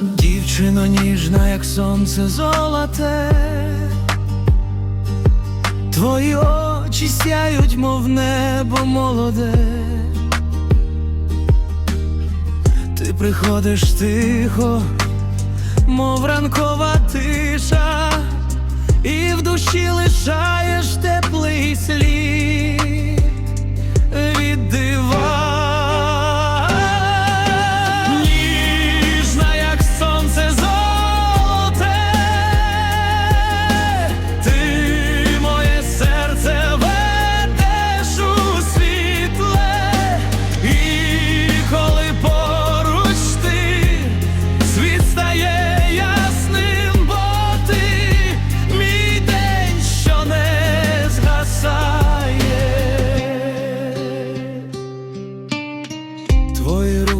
Дівчино ніжна, як сонце золоте, твої очі сяють, мов небо молоде, ти приходиш тихо, мов ранкова тиша, і в душі лишаєш.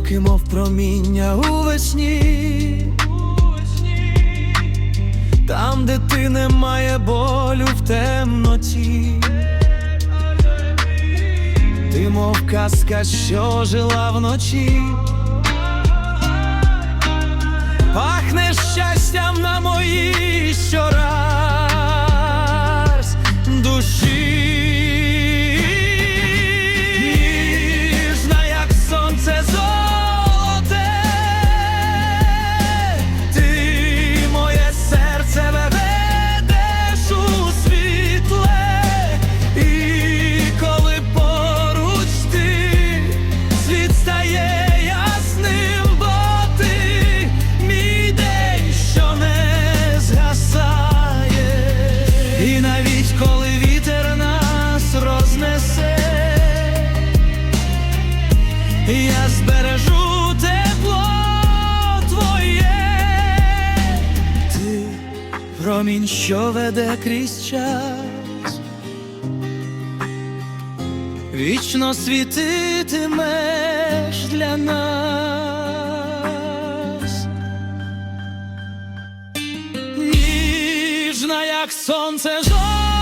Руки, мов проміння у весні, там, де ти немає болю в темноті, ти, мов казка, що жила вночі, пахне щастям на моїй збережу тепло твоє, ти промінь, що веде крізь час, вічно світитимеш для нас, ніжна, як сонце жовте.